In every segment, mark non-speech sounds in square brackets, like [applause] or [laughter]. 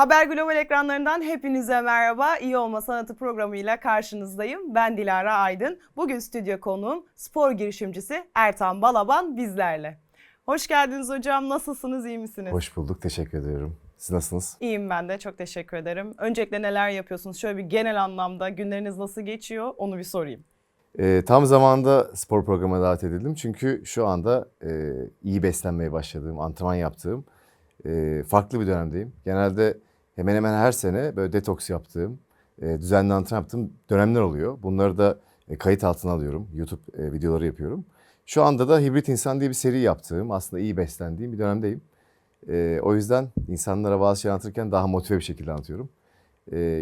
Haber Global ekranlarından hepinize merhaba. İyi Olma Sanatı programıyla karşınızdayım. Ben Dilara Aydın. Bugün stüdyo konuğum spor girişimcisi Ertan Balaban bizlerle. Hoş geldiniz hocam. Nasılsınız? iyi misiniz? Hoş bulduk. Teşekkür ediyorum. Siz nasılsınız? İyiyim ben de. Çok teşekkür ederim. Öncelikle neler yapıyorsunuz? Şöyle bir genel anlamda günleriniz nasıl geçiyor? Onu bir sorayım. Ee, tam zamanında spor programına davet edildim. Çünkü şu anda e, iyi beslenmeye başladığım, antrenman yaptığım e, farklı bir dönemdeyim. Genelde hemen hemen her sene böyle detoks yaptığım, e, düzenli antrenman yaptığım dönemler oluyor. Bunları da e, kayıt altına alıyorum. YouTube e, videoları yapıyorum. Şu anda da Hibrit İnsan diye bir seri yaptığım, aslında iyi beslendiğim bir dönemdeyim. O yüzden insanlara bazı şeyler anlatırken daha motive bir şekilde anlatıyorum.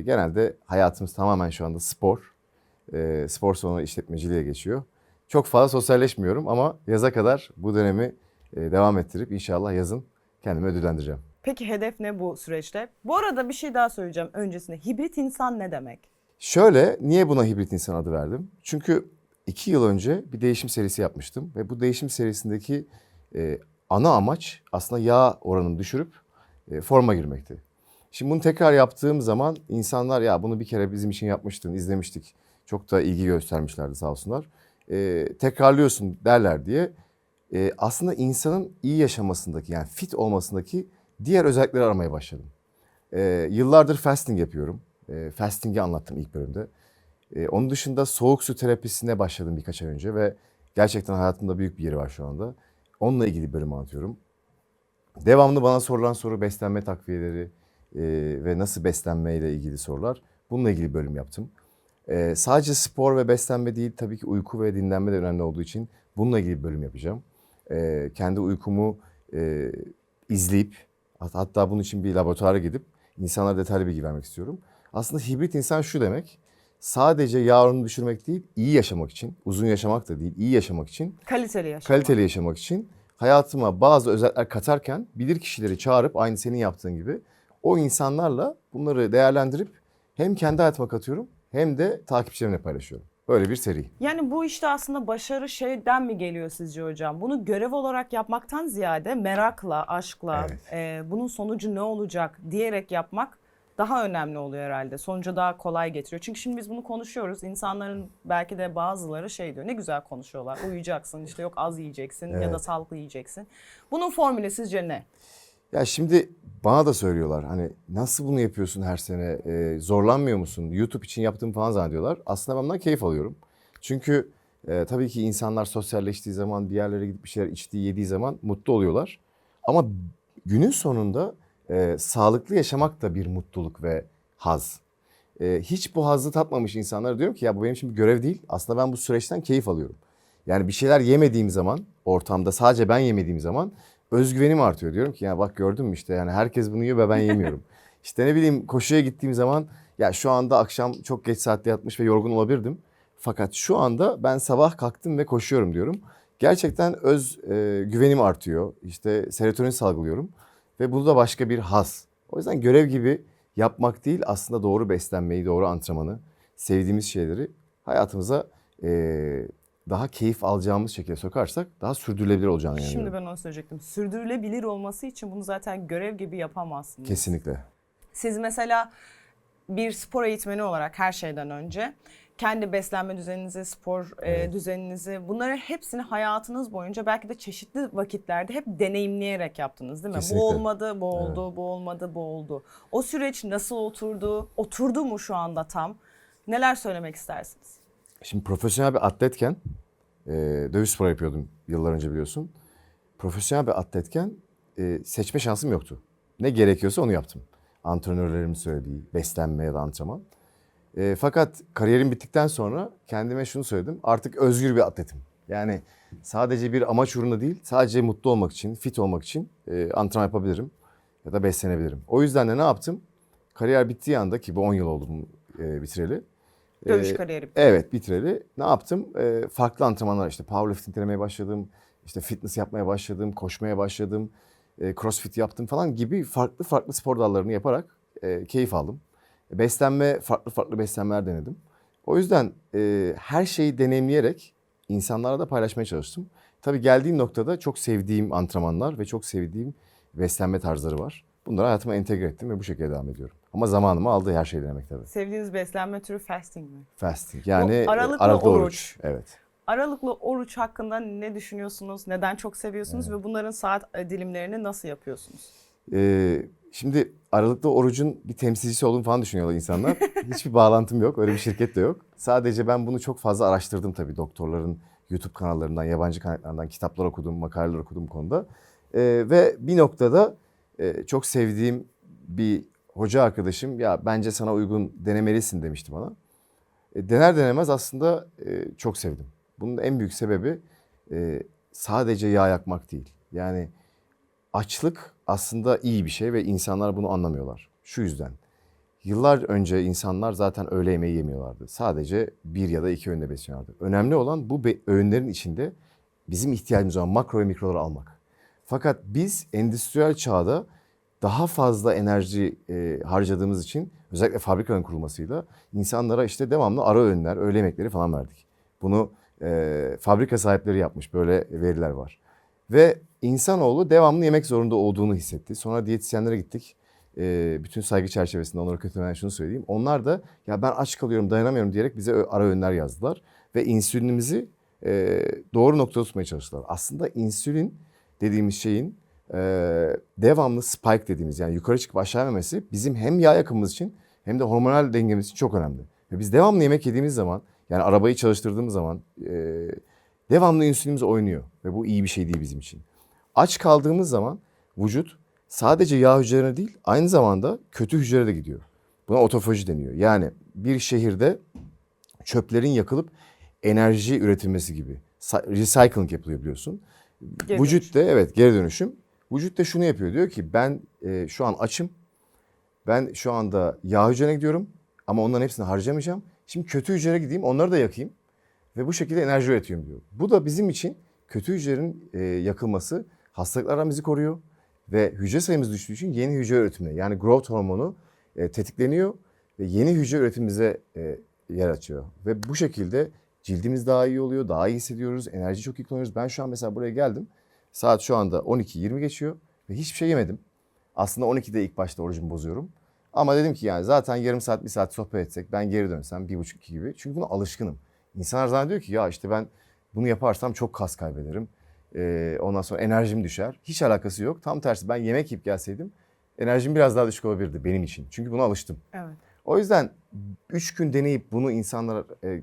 Genelde hayatımız tamamen şu anda spor. Spor salonu işletmeciliğe geçiyor. Çok fazla sosyalleşmiyorum ama yaza kadar bu dönemi devam ettirip inşallah yazın kendimi ödüllendireceğim. Peki hedef ne bu süreçte? Bu arada bir şey daha söyleyeceğim öncesinde. Hibrit insan ne demek? Şöyle, niye buna hibrit insan adı verdim? Çünkü iki yıl önce bir değişim serisi yapmıştım ve bu değişim serisindeki e, ana amaç aslında yağ oranını düşürüp e, forma girmekti. Şimdi bunu tekrar yaptığım zaman insanlar ya bunu bir kere bizim için yapmıştın, izlemiştik. Çok da ilgi göstermişlerdi sağ olsunlar. E, tekrarlıyorsun derler diye. E, aslında insanın iyi yaşamasındaki yani fit olmasındaki diğer özellikleri aramaya başladım. E, yıllardır fasting yapıyorum. E, fasting'i anlattım ilk bölümde. E, onun dışında soğuk su terapisine başladım birkaç ay önce ve gerçekten hayatımda büyük bir yeri var şu anda. Onunla ilgili bir bölüm anlatıyorum. Devamlı bana sorulan soru beslenme takviyeleri e, ve nasıl beslenmeyle ilgili sorular. Bununla ilgili bölüm yaptım. E, sadece spor ve beslenme değil tabii ki uyku ve dinlenme de önemli olduğu için bununla ilgili bir bölüm yapacağım. E, kendi uykumu e, izleyip hatta bunun için bir laboratuvara gidip insanlara detaylı bilgi vermek istiyorum. Aslında hibrit insan şu demek. Sadece oranını düşürmek değil, iyi yaşamak için, uzun yaşamak da değil, iyi yaşamak için, Kaliteli yaşam. kaliteli yaşamak için hayatıma bazı özellikler katarken bilir kişileri çağırıp aynı senin yaptığın gibi o insanlarla bunları değerlendirip hem kendi hayatıma katıyorum hem de takipçilerimle paylaşıyorum. Böyle bir seri. Yani bu işte aslında başarı şeyden mi geliyor sizce hocam? Bunu görev olarak yapmaktan ziyade merakla, aşkla, Evet. e, bunun sonucu ne olacak diyerek yapmak daha önemli oluyor herhalde. Sonucu daha kolay getiriyor. Çünkü şimdi biz bunu konuşuyoruz. İnsanların belki de bazıları şey diyor. Ne güzel konuşuyorlar. Uyuyacaksın işte yok az yiyeceksin ya da Evet. sağlıklı yiyeceksin. Bunun formülü sizce ne? Ya şimdi bana da söylüyorlar hani nasıl bunu yapıyorsun her sene Ee, zorlanmıyor musun YouTube için yaptığım falan zannediyorlar. Aslında ben bundan keyif alıyorum. Çünkü e, tabii ki insanlar sosyalleştiği zaman bir yerlere gidip bir şeyler içtiği yediği zaman mutlu oluyorlar. Ama günün sonunda e, sağlıklı yaşamak da bir mutluluk ve haz. E, hiç bu hazzı tatmamış insanlara diyorum ki ya bu benim için bir görev değil. Aslında ben bu süreçten keyif alıyorum. Yani bir şeyler yemediğim zaman ortamda sadece ben yemediğim zaman özgüvenim artıyor. Diyorum ki ya bak gördün mü işte yani herkes bunu yiyor ve ben [laughs] yemiyorum. işte ne bileyim koşuya gittiğim zaman ya şu anda akşam çok geç saatte yatmış ve yorgun olabilirdim. Fakat şu anda ben sabah kalktım ve koşuyorum diyorum. Gerçekten öz e, güvenim artıyor. İşte serotonin salgılıyorum ve bu da başka bir haz. O yüzden görev gibi yapmak değil aslında doğru beslenmeyi, doğru antrenmanı, sevdiğimiz şeyleri hayatımıza e, daha keyif alacağımız şekilde sokarsak daha sürdürülebilir olacağını Şimdi inanıyorum. ben onu söyleyecektim. Sürdürülebilir olması için bunu zaten görev gibi yapamazsınız. Kesinlikle. Siz mesela bir spor eğitmeni olarak her şeyden önce kendi beslenme düzeninizi, spor e, Evet. düzeninizi bunları hepsini hayatınız boyunca belki de çeşitli vakitlerde hep deneyimleyerek yaptınız değil mi? Kesinlikle. Bu olmadı, bu oldu, bu olmadı, bu oldu. O süreç nasıl oturdu? Oturdu mu şu anda tam? Neler söylemek istersiniz? Şimdi profesyonel bir atletken e, dövüş sporu yapıyordum yıllar önce biliyorsun. Profesyonel bir atletken e, seçme şansım yoktu. Ne gerekiyorsa onu yaptım. Antrenörlerimin söylediği beslenme ya da antrenman. E, fakat kariyerim bittikten sonra kendime şunu söyledim. Artık özgür bir atletim. Yani sadece bir amaç uğruna değil, sadece mutlu olmak için, fit olmak için e, antrenman yapabilirim ya da beslenebilirim. O yüzden de ne yaptım? Kariyer bittiği anda ki bu 10 yıl oldu bunu e, bitireli. Dövüş E, kariyeri. Evet bitireli. Ne yaptım? Ee, farklı antrenmanlar işte powerlifting denemeye başladım. işte fitness yapmaya başladım. Koşmaya başladım. e, crossfit yaptım falan gibi farklı farklı spor dallarını yaparak e, keyif aldım. Beslenme farklı farklı beslenmeler denedim. O yüzden e, her şeyi deneyimleyerek insanlarla da paylaşmaya çalıştım. Tabii geldiğim noktada çok sevdiğim antrenmanlar ve çok sevdiğim beslenme tarzları var. Bunları hayatıma entegre ettim ve bu şekilde devam ediyorum. Ama zamanımı aldı her şeyi denemek tabii. Sevdiğiniz beslenme türü fasting mi? Fasting yani aralıklı aralıklı oruç. oruç. Evet. Aralıklı oruç hakkında ne düşünüyorsunuz? Neden çok seviyorsunuz ve bunların saat e, dilimlerini nasıl yapıyorsunuz? Ee, şimdi aralıklı orucun bir temsilcisi olduğunu falan düşünüyorlar insanlar. [laughs] Hiçbir bağlantım yok. Öyle bir şirket de yok. Sadece ben bunu çok fazla araştırdım tabii. Doktorların YouTube kanallarından, yabancı kaynaklardan kitaplar okudum, makaleler okudum bu konuda. Ee, ve bir noktada e, çok sevdiğim bir hoca arkadaşım ya bence sana uygun denemelisin demişti bana. E, dener denemez aslında e, çok sevdim. Bunun en büyük sebebi e, sadece yağ yakmak değil. Yani açlık aslında iyi bir şey ve insanlar bunu anlamıyorlar. Şu yüzden. Yıllar önce insanlar zaten öğle yemeği yemiyorlardı. Sadece bir ya da iki öğünde besleniyorlardı. Önemli olan bu öğünlerin içinde bizim ihtiyacımız olan makro ve mikroları almak. Fakat biz endüstriyel çağda daha fazla enerji e, harcadığımız için özellikle fabrikaların kurulmasıyla insanlara işte devamlı ara öğünler, öğle yemekleri falan verdik. Bunu e, fabrika sahipleri yapmış böyle veriler var. Ve insanoğlu devamlı yemek zorunda olduğunu hissetti. Sonra diyetisyenlere gittik. Ee, bütün saygı çerçevesinde onlara kötülemeden şunu söyleyeyim. Onlar da ya ben aç kalıyorum dayanamıyorum diyerek bize ara öğünler yazdılar. Ve insülinimizi e, doğru noktada tutmaya çalıştılar. Aslında insülin dediğimiz şeyin e, devamlı spike dediğimiz yani yukarı çıkıp aşağı inmemesi bizim hem yağ yakımımız için hem de hormonal dengemiz için çok önemli. Ve biz devamlı yemek yediğimiz zaman yani arabayı çalıştırdığımız zaman e, devamlı insülinimiz oynuyor. Ve bu iyi bir şey değil bizim için. Aç kaldığımız zaman vücut sadece yağ hücrelerine değil aynı zamanda kötü hücrelere de gidiyor. Buna otofaji deniyor. Yani bir şehirde çöplerin yakılıp enerji üretilmesi gibi. Recycling yapılıyor biliyorsun. Geri evet geri dönüşüm. Vücut şunu yapıyor diyor ki ben e, şu an açım. Ben şu anda yağ hücrelerine gidiyorum ama onların hepsini harcamayacağım. Şimdi kötü hücrelere gideyim onları da yakayım ve bu şekilde enerji üretiyorum diyor. Bu da bizim için kötü hücrelerin e, yakılması hastalıklardan bizi koruyor ve hücre sayımız düştüğü için yeni hücre üretimine yani growth hormonu e, tetikleniyor ve yeni hücre üretimimize e, yer açıyor. Ve bu şekilde cildimiz daha iyi oluyor, daha iyi hissediyoruz, enerji çok iyi kullanıyoruz. Ben şu an mesela buraya geldim. Saat şu anda 12.20 geçiyor ve hiçbir şey yemedim. Aslında 12'de ilk başta orucumu bozuyorum. Ama dedim ki yani zaten yarım saat bir saat sohbet etsek ben geri dönsem bir buçuk iki gibi. Çünkü buna alışkınım. İnsanlar zannediyor ki ya işte ben bunu yaparsam çok kas kaybederim. Ee, ondan sonra enerjim düşer. Hiç alakası yok. Tam tersi ben yemek yiyip gelseydim enerjim biraz daha düşük olabilirdi benim için. Çünkü buna alıştım. Evet. O yüzden üç gün deneyip bunu insanlar e,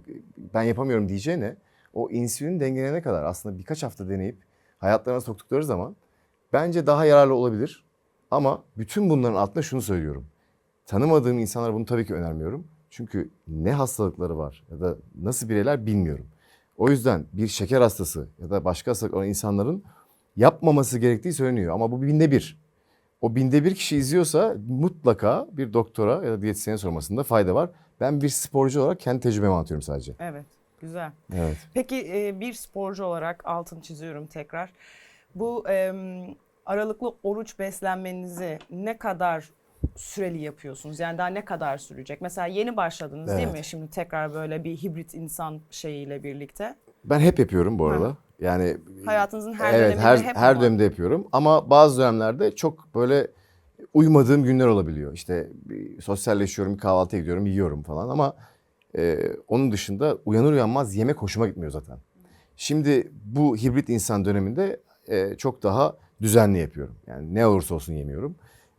ben yapamıyorum diyeceğine o insülin dengelene kadar aslında birkaç hafta deneyip hayatlarına soktukları zaman bence daha yararlı olabilir. Ama bütün bunların altında şunu söylüyorum. Tanımadığım insanlara bunu tabii ki önermiyorum. Çünkü ne hastalıkları var ya da nasıl bireyler bilmiyorum. O yüzden bir şeker hastası ya da başka hastalık olan insanların yapmaması gerektiği söyleniyor. Ama bu binde bir. O binde bir kişi izliyorsa mutlaka bir doktora ya da diyetisyene sormasında fayda var. Ben bir sporcu olarak kendi tecrübemi anlatıyorum sadece. Evet. Güzel. Evet. Peki e, bir sporcu olarak altın çiziyorum tekrar. Bu aralıklı oruç beslenmenizi ne kadar süreli yapıyorsunuz? Yani daha ne kadar sürecek? Mesela yeni başladınız değil Evet. mi? Şimdi tekrar böyle bir hibrit insan şeyiyle birlikte. Ben hep yapıyorum bu arada. Yani Hayatınızın her evet döneminde her hep her dönemde yapıyorum ama bazı dönemlerde çok böyle uymadığım günler olabiliyor. İşte bir sosyalleşiyorum, bir kahvaltıya gidiyorum, yiyorum falan ama e, onun dışında uyanır uyanmaz yemek hoşuma gitmiyor zaten. Şimdi bu hibrit insan döneminde e, çok daha düzenli yapıyorum. Yani ne olursa olsun yemiyorum.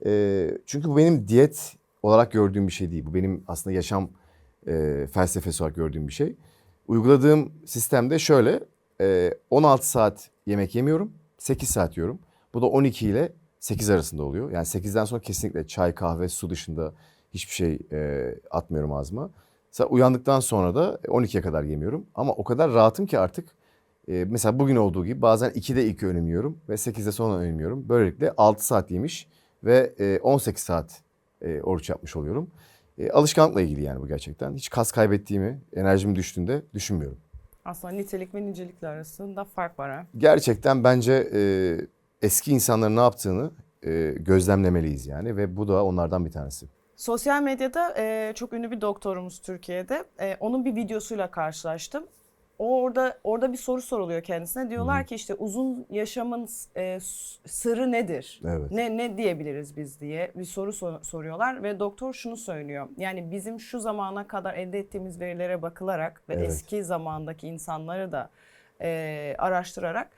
E, çünkü bu benim diyet olarak gördüğüm bir şey değil. Bu benim aslında yaşam e, felsefesi olarak gördüğüm bir şey. Uyguladığım sistemde şöyle e, 16 saat yemek yemiyorum, 8 saat yiyorum. Bu da 12 ile 8 arasında oluyor. Yani 8'den sonra kesinlikle çay, kahve, su dışında hiçbir şey e, atmıyorum ağzıma. Mesela uyandıktan sonra da 12'ye kadar yemiyorum. Ama o kadar rahatım ki artık e, mesela bugün olduğu gibi bazen 2'de ilk öğünümü yiyorum ve 8'de sonra öğünümü yiyorum. Böylelikle 6 saat yemiş ve e, 18 saat e, oruç yapmış oluyorum. E, alışkanlıkla ilgili yani bu gerçekten. Hiç kas kaybettiğimi, enerjim düştüğünde düşünmüyorum. Aslında nitelik ve nicelikle arasında fark var ha. Gerçekten bence e, eski insanların ne yaptığını e, gözlemlemeliyiz yani ve bu da onlardan bir tanesi. Sosyal medyada e, çok ünlü bir doktorumuz Türkiye'de. E, onun bir videosuyla karşılaştım. O orada orada bir soru soruluyor kendisine. Diyorlar ki işte uzun yaşamın e, sırrı nedir? Evet. Ne ne diyebiliriz biz diye bir soru sor- soruyorlar ve doktor şunu söylüyor. Yani bizim şu zamana kadar elde ettiğimiz verilere bakılarak ve Evet. eski zamandaki insanları da e, araştırarak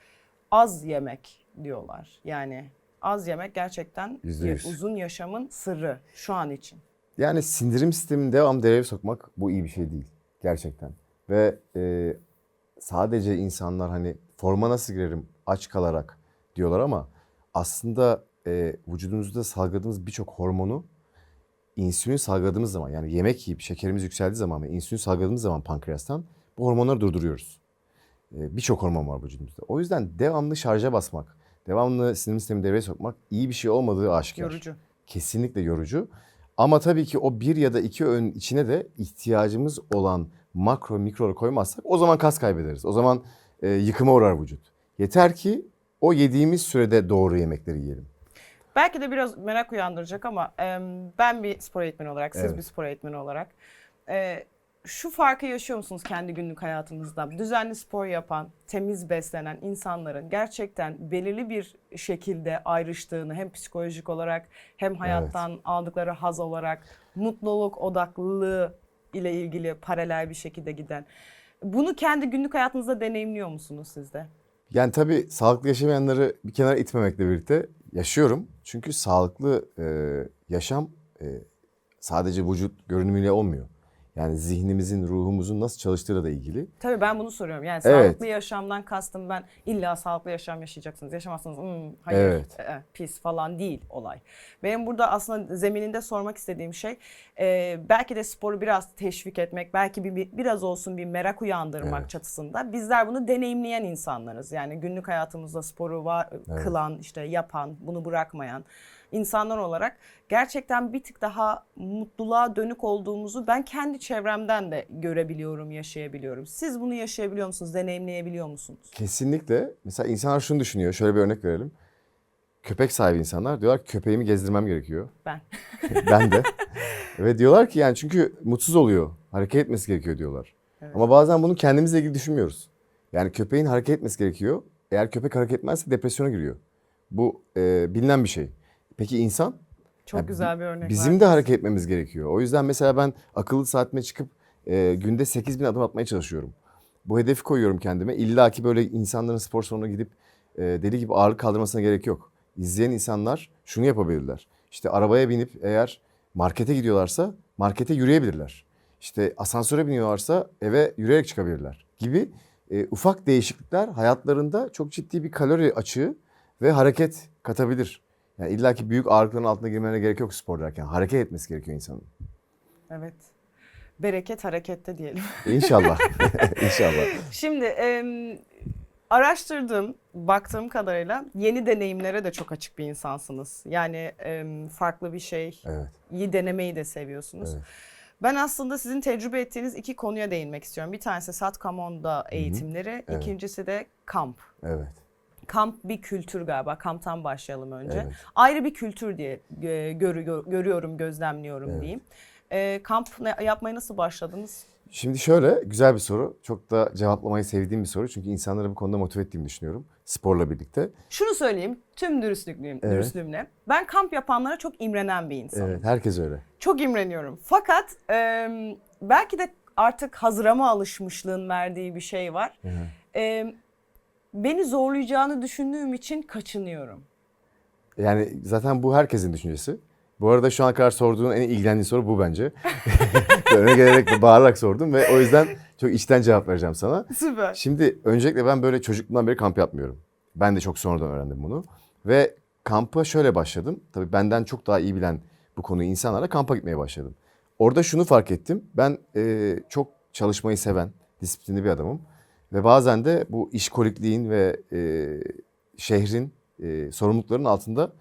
az yemek diyorlar. Yani az yemek gerçekten Yüzde yüz. uzun yaşamın sırrı şu an için. Yani sindirim sistemini devam devreye sokmak bu iyi bir şey değil. Gerçekten. Ve e, sadece insanlar hani forma nasıl girerim aç kalarak diyorlar ama aslında e, vücudumuzda salgıladığımız birçok hormonu insülin salgıladığımız zaman yani yemek yiyip şekerimiz yükseldiği zaman ve insülin salgıladığımız zaman pankreastan bu hormonları durduruyoruz. E, birçok hormon var vücudumuzda. O yüzden devamlı şarja basmak, devamlı sindirim sistemini devreye sokmak iyi bir şey olmadığı aşikar. Yorucu. Kesinlikle yorucu. Ama tabii ki o bir ya da iki öğün içine de ihtiyacımız olan makro mikroları koymazsak o zaman kas kaybederiz. O zaman e, yıkıma uğrar vücut. Yeter ki o yediğimiz sürede doğru yemekleri yiyelim. Belki de biraz merak uyandıracak ama e, ben bir spor eğitmeni olarak, siz Evet. bir spor eğitmeni olarak e, şu farkı yaşıyor musunuz kendi günlük hayatınızda? Düzenli spor yapan, temiz beslenen insanların gerçekten belirli bir şekilde ayrıştığını hem psikolojik olarak hem hayattan aldıkları haz olarak mutluluk odaklılığı ile ilgili paralel bir şekilde giden. Bunu kendi günlük hayatınızda deneyimliyor musunuz siz de? Yani tabii sağlıklı yaşamayanları bir kenara itmemekle birlikte yaşıyorum. Çünkü sağlıklı e, yaşam e, sadece vücut görünümüyle olmuyor. Yani zihnimizin, ruhumuzun nasıl çalıştığıyla da ilgili. Tabii ben bunu soruyorum. Yani Evet. sağlıklı yaşamdan kastım ben illa sağlıklı yaşam yaşayacaksınız. Yaşamazsanız "Hmm, hayır Evet. e, pis falan değil olay. Benim burada aslında zemininde sormak istediğim şey e, belki de sporu biraz teşvik etmek, belki bir, bir- biraz olsun bir merak uyandırmak Evet. çatısında. Bizler bunu deneyimleyen insanlarız. Yani günlük hayatımızda sporu var, kılan, işte yapan, bunu bırakmayan insanlar olarak gerçekten bir tık daha mutluluğa dönük olduğumuzu ben kendi çevremden de görebiliyorum, yaşayabiliyorum. Siz bunu yaşayabiliyor musunuz, deneyimleyebiliyor musunuz? Kesinlikle. Mesela insanlar şunu düşünüyor. Şöyle bir örnek verelim. Köpek sahibi insanlar diyorlar ki köpeğimi gezdirmem gerekiyor. Ben. [laughs] ben de. Ve diyorlar ki yani çünkü mutsuz oluyor. Hareket etmesi gerekiyor diyorlar. Evet. Ama bazen bunu kendimizle ilgili düşünmüyoruz. Yani köpeğin hareket etmesi gerekiyor. Eğer köpek hareket etmezse depresyona giriyor. Bu e, bilinen bir şey. Peki insan? Çok Ya güzel bir örnek Bizim verdiniz. de hareket etmemiz gerekiyor. O yüzden mesela ben akıllı saatime çıkıp e, günde 8 bin adım atmaya çalışıyorum. Bu hedefi koyuyorum kendime. İlla ki böyle insanların spor salonuna gidip e, deli gibi ağırlık kaldırmasına gerek yok. İzleyen insanlar şunu yapabilirler. İşte arabaya binip eğer markete gidiyorlarsa markete yürüyebilirler. İşte asansöre biniyorlarsa eve yürüyerek çıkabilirler gibi e, ufak değişiklikler hayatlarında çok ciddi bir kalori açığı ve hareket katabilir. Yani illa ki büyük ağırlıkların altına girmene gerek yok spor derken. Hareket etmesi gerekiyor insanın. Evet. Bereket harekette diyelim. [laughs] İnşallah. [laughs] İnşallah. Şimdi em, araştırdığım, baktığım kadarıyla yeni deneyimlere de çok açık bir insansınız. Yani em, farklı bir şey, Evet. iyi denemeyi de seviyorsunuz. Evet. Ben aslında sizin tecrübe ettiğiniz iki konuya değinmek istiyorum. Bir tanesi Satkamon'da eğitimleri, Evet. ikincisi de kamp. Evet. Kamp bir kültür galiba. Kamptan başlayalım önce. Evet. Ayrı bir kültür diye e, görü- gö- görüyorum, gözlemliyorum Evet. diyeyim. E, kamp ne- yapmaya nasıl başladınız? Şimdi şöyle güzel bir soru. Çok da cevaplamayı sevdiğim bir soru. Çünkü insanları bu konuda motive ettiğimi düşünüyorum. Sporla birlikte. Şunu söyleyeyim tüm dürüstlüğüm, Evet. dürüstlüğümle. Ben kamp yapanlara çok imrenen bir insanım. Evet. Herkes öyle. Çok imreniyorum. Fakat e, belki de artık hazıra mı alışmışlığın verdiği bir şey var. Hı hı. E, beni zorlayacağını düşündüğüm için kaçınıyorum. Yani zaten bu herkesin düşüncesi. Bu arada şu ana kadar sorduğun en ilgilendiğin soru bu bence. [laughs] Öne gelerek bağırarak sordum ve o yüzden çok içten cevap vereceğim sana. Süper. Şimdi öncelikle ben böyle çocukluğumdan beri kamp yapmıyorum. Ben de çok sonradan öğrendim bunu. Ve kampa şöyle başladım. Tabii benden çok daha iyi bilen bu konuyu insanlarla kampa gitmeye başladım. Orada şunu fark ettim. Ben e, çok çalışmayı seven, disiplinli bir adamım. Ve bazen de bu işkolikliğin ve e, şehrin e, sorumluluklarının altında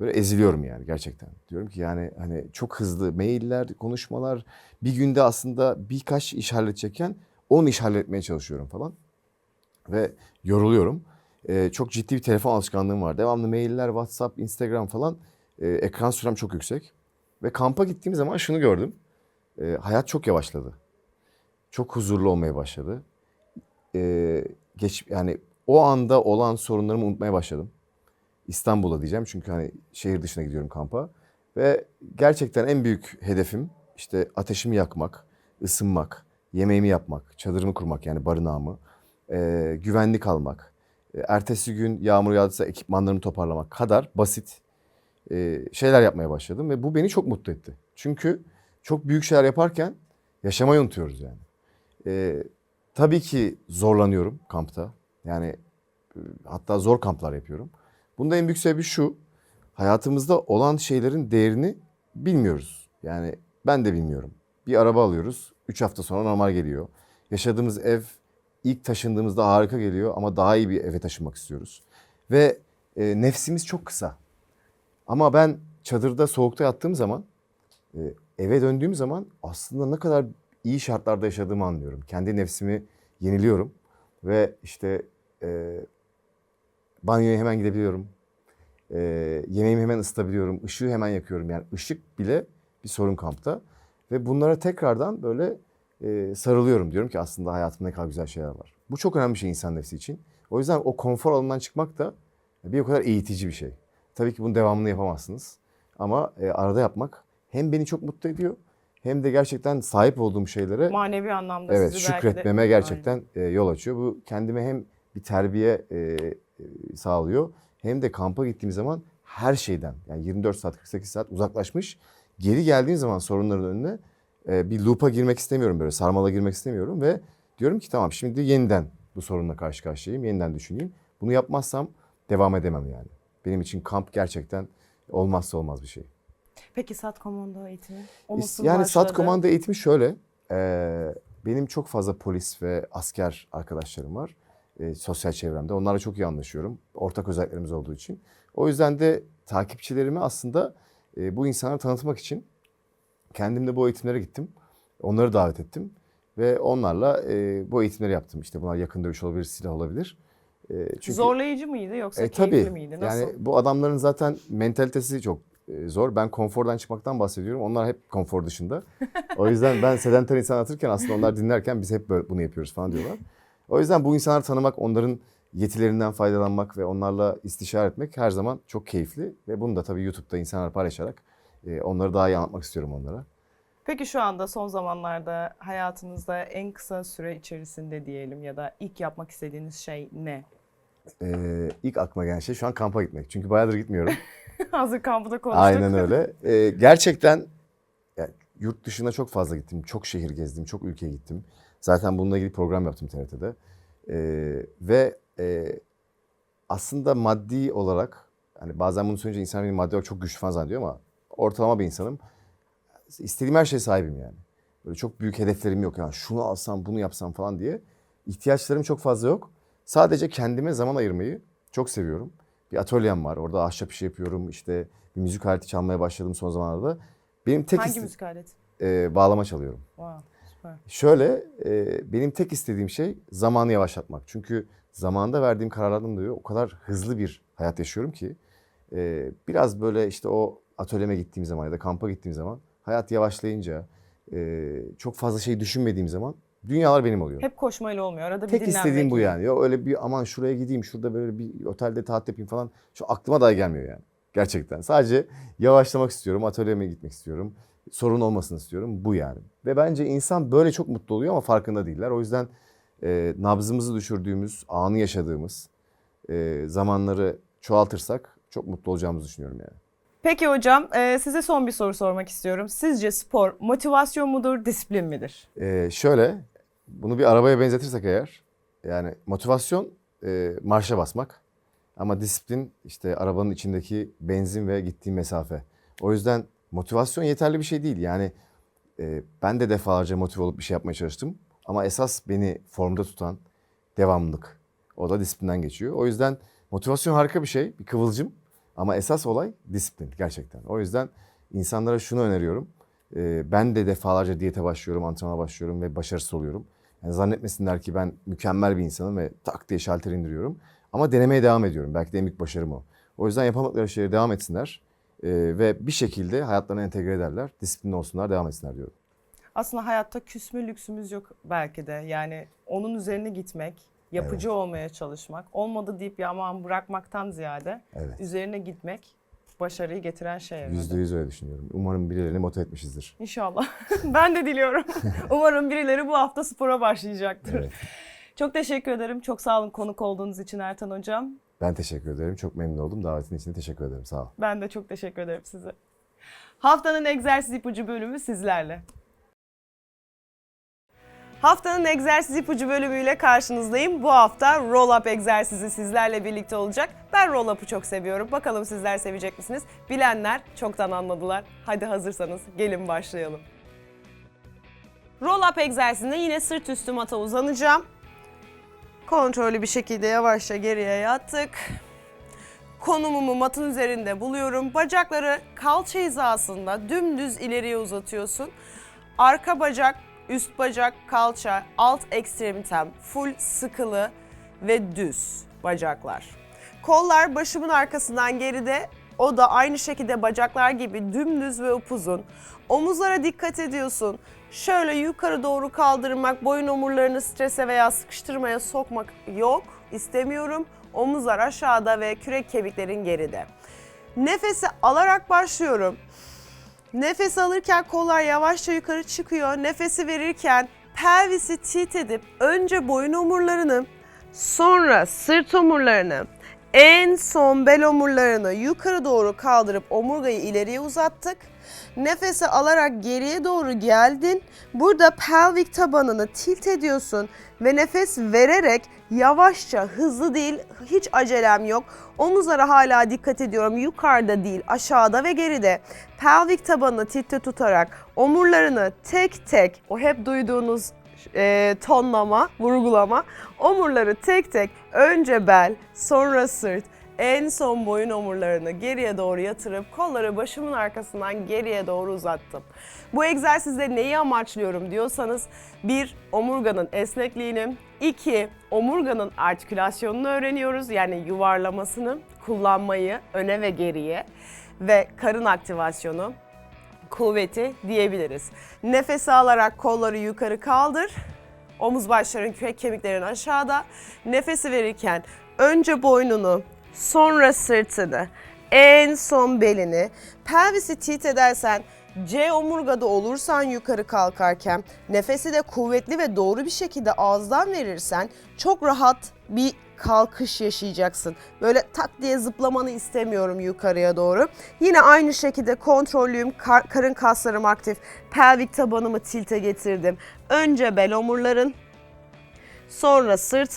böyle eziliyorum yani gerçekten. Diyorum ki yani hani çok hızlı mailler, konuşmalar bir günde aslında birkaç iş halledecekken 10 iş halletmeye çalışıyorum falan. Ve yoruluyorum. Ee, çok ciddi bir telefon alışkanlığım var. Devamlı mailler, WhatsApp, Instagram falan. Ee, ekran sürem çok yüksek. Ve kampa gittiğim zaman şunu gördüm. Ee, hayat çok yavaşladı. Çok huzurlu olmaya başladı. E, geç yani o anda olan sorunlarımı unutmaya başladım. İstanbul'a diyeceğim çünkü hani şehir dışına gidiyorum kampa. Ve gerçekten en büyük hedefim işte ateşimi yakmak, ısınmak, yemeğimi yapmak, çadırımı kurmak yani barınağımı, e, güvenlik almak, e, ertesi gün yağmur yağdıysa ekipmanlarımı toparlamak kadar basit e, şeyler yapmaya başladım ve bu beni çok mutlu etti. Çünkü çok büyük şeyler yaparken yaşamayı unutuyoruz yani. E, tabii ki zorlanıyorum kampta. Yani e, hatta zor kamplar yapıyorum. Bunda en büyük sebebi şu. Hayatımızda olan şeylerin değerini bilmiyoruz. Yani ben de bilmiyorum. Bir araba alıyoruz. 3 hafta sonra normal geliyor. Yaşadığımız ev ilk taşındığımızda harika geliyor ama daha iyi bir eve taşınmak istiyoruz. Ve e, nefsimiz çok kısa. Ama ben çadırda soğukta yattığım zaman e, eve döndüğüm zaman aslında ne kadar iyi şartlarda yaşadığımı anlıyorum. Kendi nefsimi yeniliyorum ve işte e, banyoya hemen gidebiliyorum. E, yemeğimi hemen ısıtabiliyorum. Işığı hemen yakıyorum. Yani ışık bile bir sorun kampta. Ve bunlara tekrardan böyle e, sarılıyorum. Diyorum ki aslında hayatımda ne kadar güzel şeyler var. Bu çok önemli bir şey insan nefsi için. O yüzden o konfor alanından çıkmak da bir o kadar eğitici bir şey. Tabii ki bunun devamını yapamazsınız. Ama e, arada yapmak hem beni çok mutlu ediyor hem de gerçekten sahip olduğum şeylere Manevi anlamda evet sizi belki şükretmeme de... gerçekten e, yol açıyor. Bu kendime hem bir terbiye e, e, sağlıyor hem de kampa gittiğim zaman her şeyden yani 24 saat 48 saat uzaklaşmış geri geldiğim zaman sorunların önüne e, bir loop'a girmek istemiyorum böyle sarmala girmek istemiyorum ve diyorum ki tamam şimdi yeniden bu sorunla karşı karşıyayım yeniden düşüneyim. Bunu yapmazsam devam edemem yani. Benim için kamp gerçekten olmazsa olmaz bir şey. Peki SAT komando eğitimi? O nasıl Yani başladı? SAT komando eğitimi şöyle. e, benim çok fazla polis ve asker arkadaşlarım var. e, sosyal çevremde. Onlarla çok iyi anlaşıyorum. Ortak özelliklerimiz olduğu için. O yüzden de takipçilerimi aslında e, bu insanlara tanıtmak için kendim de bu eğitimlere gittim. Onları davet ettim. Ve onlarla e, bu eğitimleri yaptım. İşte bunlar yakın dövüş olabilir, silah olabilir. E, çünkü- Zorlayıcı mıydı yoksa e, keyifli tabii. miydi? Nasıl? Yani bu adamların zaten mentalitesi çok zor. Ben konfordan çıkmaktan bahsediyorum. Onlar hep konfor dışında. O yüzden ben sedanter insan anlatırken aslında onlar dinlerken biz hep böyle bunu yapıyoruz falan diyorlar. O yüzden bu insanları tanımak, onların yetilerinden faydalanmak ve onlarla istişare etmek her zaman çok keyifli. Ve bunu da tabii YouTube'da insanlar paylaşarak e, onları daha iyi anlatmak istiyorum onlara. Peki şu anda son zamanlarda hayatınızda en kısa süre içerisinde diyelim ya da ilk yapmak istediğiniz şey ne? Ee, ilk aklıma gelen şey şu an kampa gitmek. Çünkü bayağıdır gitmiyorum. [laughs] Hazır kampta konuştuk. Aynen öyle. Ee, gerçekten yani yurt dışına çok fazla gittim. Çok şehir gezdim. Çok ülke gittim. Zaten bununla ilgili program yaptım TRT'de. Ee, ve e, aslında maddi olarak hani bazen bunu söyleyince insan beni maddi olarak çok güçlü falan zannediyor ama ortalama bir insanım. İstediğim her şeye sahibim yani. Böyle çok büyük hedeflerim yok. Yani şunu alsam, bunu yapsam falan diye. İhtiyaçlarım çok fazla yok. Sadece kendime zaman ayırmayı çok seviyorum. Bir atölyem var. Orada ahşap işi yapıyorum. İşte bir müzik aleti çalmaya başladım son zamanlarda. Benim tek Hangi müzik aleti? e, bağlama çalıyorum. Wow, süper. Şöyle e, benim tek istediğim şey zamanı yavaşlatmak. Çünkü zamanda verdiğim kararlardan dolayı o kadar hızlı bir hayat yaşıyorum ki e, biraz böyle işte o atölyeme gittiğim zaman ya da kampa gittiğim zaman hayat yavaşlayınca e, çok fazla şey düşünmediğim zaman dünyalar benim oluyor. Hep koşmayla olmuyor. Arada bir Tek dinlenmek. istediğim bu yani. Ya öyle bir aman şuraya gideyim, şurada böyle bir otelde tatil yapayım falan. Şu aklıma dahi gelmiyor yani. Gerçekten. Sadece yavaşlamak istiyorum, atölyeme gitmek istiyorum. Sorun olmasını istiyorum. Bu yani. Ve bence insan böyle çok mutlu oluyor ama farkında değiller. O yüzden e, nabzımızı düşürdüğümüz, anı yaşadığımız e, zamanları çoğaltırsak çok mutlu olacağımızı düşünüyorum yani. Peki hocam e, size son bir soru sormak istiyorum. Sizce spor motivasyon mudur, disiplin midir? Ee, şöyle, bunu bir arabaya benzetirsek eğer, yani motivasyon e, marşa basmak ama disiplin işte arabanın içindeki benzin ve gittiği mesafe. O yüzden motivasyon yeterli bir şey değil. Yani e, ben de defalarca motive olup bir şey yapmaya çalıştım ama esas beni formda tutan devamlılık. O da disiplinden geçiyor. O yüzden motivasyon harika bir şey, bir kıvılcım ama esas olay disiplin gerçekten. O yüzden insanlara şunu öneriyorum. Ee, ben de defalarca diyete başlıyorum, antrenmana başlıyorum ve başarısız oluyorum. Yani zannetmesinler ki ben mükemmel bir insanım ve tak diye şalter indiriyorum. Ama denemeye devam ediyorum. Belki de en büyük başarım o. O yüzden yapamadıkları şeyleri devam etsinler. Ee, ve bir şekilde hayatlarına entegre ederler. Disiplinli olsunlar, devam etsinler diyorum. Aslında hayatta küsme lüksümüz yok belki de. Yani onun üzerine gitmek, yapıcı olmaya çalışmak, olmadı deyip ya aman bırakmaktan ziyade Evet. üzerine gitmek başarıyı getiren şey. Yüzde yüz öyle düşünüyorum. Umarım birilerini motive etmişizdir. İnşallah. [laughs] ben de diliyorum. [laughs] Umarım birileri bu hafta spora başlayacaktır. Evet. Çok teşekkür ederim. Çok sağ olun konuk olduğunuz için Ertan Hocam. Ben teşekkür ederim. Çok memnun oldum. Davetin için de teşekkür ederim. Sağ ol. Ben de çok teşekkür ederim size. Haftanın egzersiz ipucu bölümü sizlerle. Haftanın egzersiz ipucu bölümüyle karşınızdayım. Bu hafta roll up egzersizi sizlerle birlikte olacak. Ben roll up'ı çok seviyorum. Bakalım sizler sevecek misiniz? Bilenler çoktan anladılar. Hadi hazırsanız gelin başlayalım. Roll up egzersizinde yine sırt üstü mata uzanacağım. Kontrollü bir şekilde yavaşça geriye yattık. Konumumu matın üzerinde buluyorum. Bacakları kalça hizasında dümdüz ileriye uzatıyorsun. Arka bacak, üst bacak, kalça, alt ekstremitem full sıkılı ve düz bacaklar. Kollar başımın arkasından geride. O da aynı şekilde bacaklar gibi dümdüz ve upuzun. Omuzlara dikkat ediyorsun. Şöyle yukarı doğru kaldırmak, boyun omurlarını strese veya sıkıştırmaya sokmak yok. İstemiyorum. Omuzlar aşağıda ve kürek kemiklerin geride. Nefesi alarak başlıyorum. Nefes alırken kollar yavaşça yukarı çıkıyor. Nefesi verirken pelvisi tilt edip önce boyun omurlarını, sonra sırt omurlarını, en son bel omurlarını yukarı doğru kaldırıp omurgayı ileriye uzattık. Nefesi alarak geriye doğru geldin. Burada pelvik tabanını tilt ediyorsun ve nefes vererek yavaşça, hızlı değil, hiç acelem yok. Omuzlara hala dikkat ediyorum. Yukarıda değil, aşağıda ve geride. Pelvik tabanını tiltte tutarak omurlarını tek tek, o hep duyduğunuz e, tonlama, vurgulama. Omurları tek tek önce bel, sonra sırt, en son boyun omurlarını geriye doğru yatırıp kolları başımın arkasından geriye doğru uzattım. Bu egzersizde neyi amaçlıyorum diyorsanız bir omurganın esnekliğini, iki omurganın artikülasyonunu öğreniyoruz yani yuvarlamasını, kullanmayı öne ve geriye ve karın aktivasyonu, kuvveti diyebiliriz. Nefes alarak kolları yukarı kaldır. Omuz başların kürek kemiklerin aşağıda. Nefesi verirken önce boynunu, sonra sırtını, en son belini. Pelvisi tilt edersen C omurgada olursan yukarı kalkarken nefesi de kuvvetli ve doğru bir şekilde ağızdan verirsen çok rahat bir kalkış yaşayacaksın. Böyle tak diye zıplamanı istemiyorum yukarıya doğru. Yine aynı şekilde kontrollüyüm. Kar- karın kaslarım aktif. Pelvik tabanımı tilte getirdim. Önce bel omurların, sonra sırt,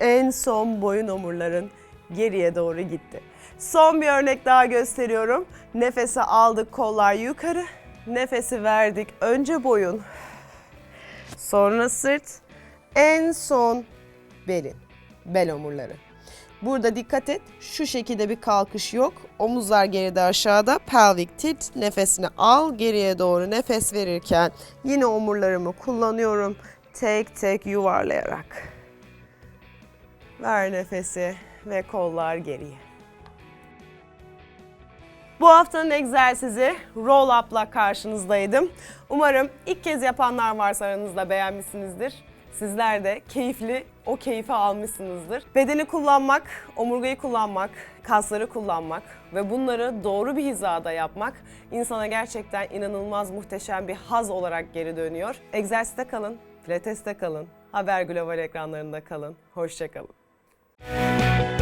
en son boyun omurların geriye doğru gitti. Son bir örnek daha gösteriyorum. Nefesi aldık kollar yukarı. Nefesi verdik. Önce boyun. Sonra sırt. En son belin. Bel omurları. Burada dikkat et. Şu şekilde bir kalkış yok. Omuzlar geride aşağıda. Pelvik tilt. Nefesini al geriye doğru nefes verirken yine omurlarımı kullanıyorum. Tek tek yuvarlayarak. Ver nefesi ve kollar geriye. Bu haftanın egzersizi roll up'la karşınızdaydım. Umarım ilk kez yapanlar varsa aranızda beğenmişsinizdir. Sizler de keyifli, o keyfi almışsınızdır. Bedeni kullanmak, omurgayı kullanmak, kasları kullanmak ve bunları doğru bir hizada yapmak insana gerçekten inanılmaz muhteşem bir haz olarak geri dönüyor. Egzersizde kalın, pilateste kalın, Haber Global ekranlarında kalın. Hoşçakalın. Música